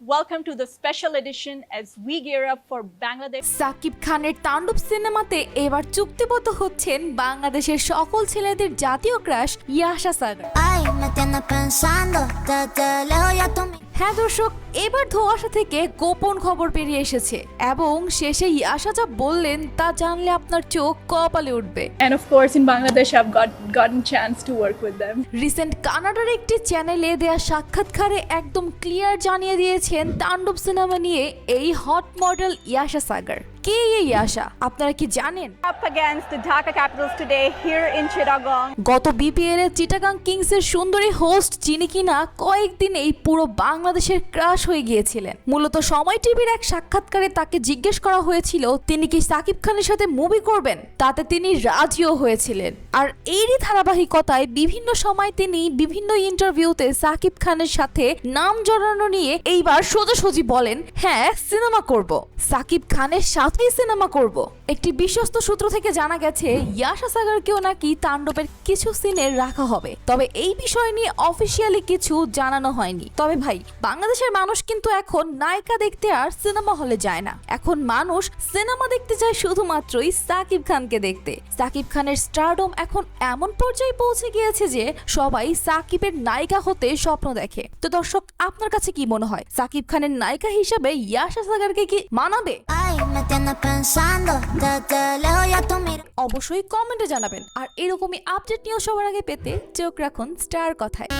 Welcome to the special edition as we gear up for Bangladesh. Shakib খানের তাণ্ডব সিনেমাতে এবার চুক্তিবদ্ধ হচ্ছেন বাংলাদেশের সকল ছেলেদের জাতীয় ক্রাশ ইয়াশা সাগর. হ্যাঁ দর্শক এবার ধোঁয়াশা থেকে গোপন খবর বেরিয়ে এসেছে এবং শেষে ইয়াশা যা বললেন তা জানলে আপনার চোখ কপালে উঠবে And of course, in Bangladesh, I've got gotten chance to work with them. Recent কানাডার একটি চ্যানেলে দেয়া সাক্ষাৎকারে একদম ক্লিয়ার জানিয়ে দিয়েছেন তাণ্ডব সিনেমা নিয়ে এই হট মডেল ইয়াশা সাগর কে এই ইয়াশা আপনারা কি জানেন Up against the Dhaka Capitals today here in Chittagong. গত বিপিএল এর চিটাগাং কিংসের সুন্দরী হোস্ট যিনি কিনা কয়েকদিন এই পুরো বাংলাদেশের ক্রাশ হয়ে গিয়েছিলেন। মূলত সময় টিভির এক সাক্ষাৎকারে তাকে জিজ্ঞেস করা হয়েছিল, তিনি কি সাকিব খানের সাথে মুভি করবেন? তাতে তিনি রাজিও হয়েছিলেন। আর এরই ধারাবাহিকতায় বিভিন্ন সময় তিনি বিভিন্ন ইন্টারভিউতে সাকিব খানের সাথে নাম জড়ানো নিয়ে এইবার সোজাসুজি বলেন হ্যাঁ সিনেমা করব। সাকিব খানের সাথেই সিনেমা করব। একটি বিশ্বস্ত সূত্র থেকে জানা গেছে, ইয়াশা সাগরকেও নাকি তাণ্ডবের কিছু সিনে রাখা হবে। তবে এই বিষয় নিয়ে অফিসিয়ালি কিছু জানানো হয়নি। তবে ভাই, বাংলাদেশের মানুষ কিন্তু এখন নায়িকা দেখতে আর সিনেমা হলে যায় না। এখন মানুষ সিনেমা দেখতে চায় শুধুমাত্রই সাকিব খানকে দেখতে। সাকিব খানের স্টারডম এখন এমন পর্যায়ে পৌঁছে গিয়েছে যে সবাই সাকিবের নায়িকা হতে স্বপ্ন দেখে। তো দর্শক আপনার কাছে কি মনে হয়? সাকিব খানের নায়িকা হিসাবে ইয়াশা সাগারকে কি মানাবে. অবশ্যই কমেন্টে জানাবেন। আর এরকমই আপডেট নিয়ে সবার আগে পেতে চোখ রাখুন স্টার কথায়।